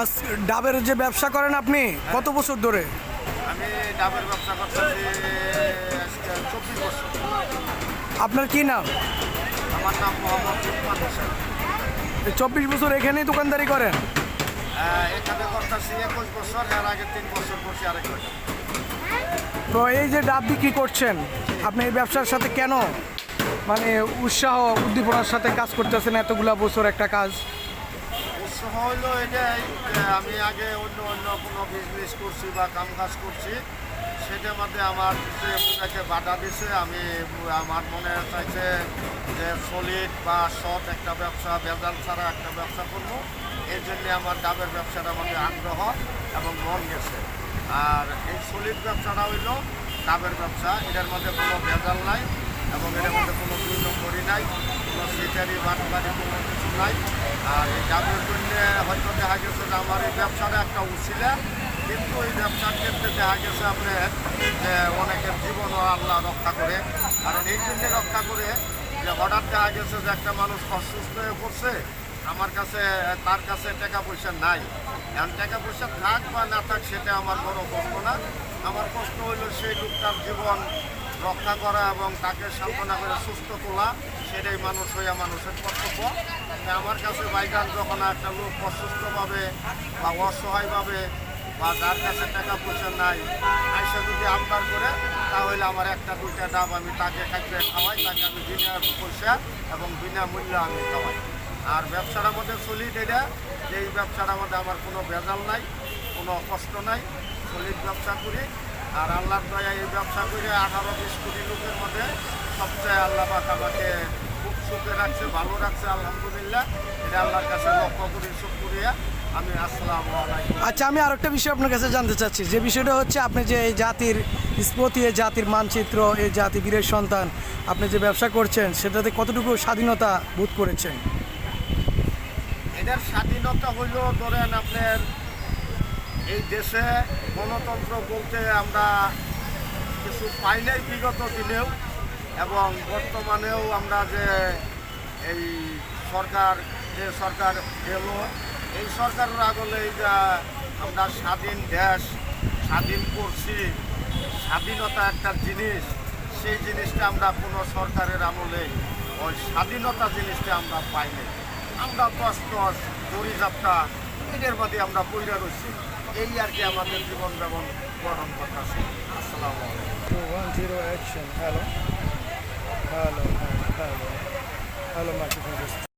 আজ ডাবের যে ব্যবসা করেন আপনি কত বছর ধরে? আমি ডাবের ব্যবসা করতেছি চব্বিশ বছর। আপনার কি নাম? আমার নাম মোহাম্মদ ইকবাল হোসেন। চব্বিশ বছর এখানেই দোকানদারি করেন? আহ, এখানে করতেছি একুশ বছর এর আগে তিন বছর করছি আরেক তো এই যে ডাব বিক্রি করছেন আপনি এই ব্যবসার সাথে কেন? মানে উৎসাহ উদ্দীপনার সাথে কাজ করতেছেন এতগুলা বছর একটা কাজ। উৎসাহ হইল এটাই আমি আগে অন্য অন্য কোনো বিজনেস করছি বা কাম কাজ করছি, সেটার মধ্যে আমার বুঝাকে বাধা দিছে, আমি, আমার মনে চাইছে যে সলিড বা সৎ একটা ব্যবসা, ভেজাল ছাড়া একটা ব্যবসা করব। এই জন্যে আমার ডাবের ব্যবসাটার মধ্যে আগ্রহ এবং মন গেছে। আর এই সলিড ব্যবসাটা হইল ডাবের ব্যবসা, এটার মধ্যে কোনো ভেজাল নাই এবং এর মধ্যে কোনো দুই নম্বরই নাই, কোনো সিটারি বাটবারি কোনো কিছু নাই। আর এই ডাবের জন্য হয়তো দেখা গেছে যে আমার এই ব্যবসাটা একটা উচিলা। কিন্তু এই ব্যবসার ক্ষেত্রে দেখা গেছে আপনার যে অনেকের জীবনও আল্লাহ রক্ষা করে। কারণ এই জন্যে রক্ষা করে যে হঠাৎ দেখা গেছে যে একটা মানুষ অসুস্থ হয়ে পড়ছে, আমার কাছে, তার কাছে টাকা পয়সা নাই। এখন টাকা পয়সা থাক বা না থাক, সেটা আমার বড় প্রশ্ন না। আমার প্রশ্ন হইল সেই লোকটার জীবন রক্ষা করা এবং তাকে সান্ত্বনা করে সুস্থ তোলা। সেটাই মানুষ হইয়া মানুষের কর্তব্য। আমার কাছে বাইগান যখন একটা লোক অসুস্থভাবে বা অসহায়ভাবে বা যার কাছে টাকা পয়সা নাই, আইসা যদি আবদার করে, তাহলে আমার একটা, দুইটা ডাব আমি তাকে খাইতে খাওয়াই, তাকে আমি বিনা পয়সা এবং বিনা মূল্য আমি খাওয়াই। আর ব্যবসাটার মধ্যে সলিড এটা, যে এই ব্যবসাটার মধ্যে আমার কোনো ভেজাল নাই, কোনো কষ্ট নাই সলিড ব্যবসা করি। আর আল্লাহর দয়া, এই ব্যবসা করে আঠারো বিশ কোটি লোকের মধ্যে সবচেয়ে আল্লাহ পাক আমাকে রাখছে ভালো রাখছে আলহামদুলিল্লাহ। এটা আল্লাহর কাছে লক্ষ্য করি শুক্রিয়া। আমি আসসালামু আলাইকুম। আচ্ছা আমি আরেকটা বিষয় আপনার কাছে জানতে চাচ্ছি। যে বিষয়টা হচ্ছে আপনি যে এই জাতির স্মৃতি এই জাতির মানচিত্র এই জাতি বীরের সন্তান আপনি যে ব্যবসা করছেন সেটাতে কতটুকু স্বাধীনতা বোধ করেছেন? এটার স্বাধীনতা হইল ধরেন আপনার এই দেশে গণতন্ত্র বলতে আমরা কিছু পাইলাই বিগত দিনেও এবং বর্তমানেও আমরা যে এই সরকার, যে সরকার এলো এই সরকারের আগলে যে আমরা স্বাধীন দেশ, স্বাধীন করছি। স্বাধীনতা একটা জিনিস, সেই জিনিসটা আমরা কোনো সরকারের আমলে, ওই স্বাধীনতা জিনিসটা আমরা পাইনি। আমরা দশ দশ দড়ি যাত্রা এদের মধ্যে আমরা পইরা রয়েছি এই আর কি আমাদের জীবন যেমন গঠন করতেছে আসসালামু আলাইকুম। Hello hello hello hello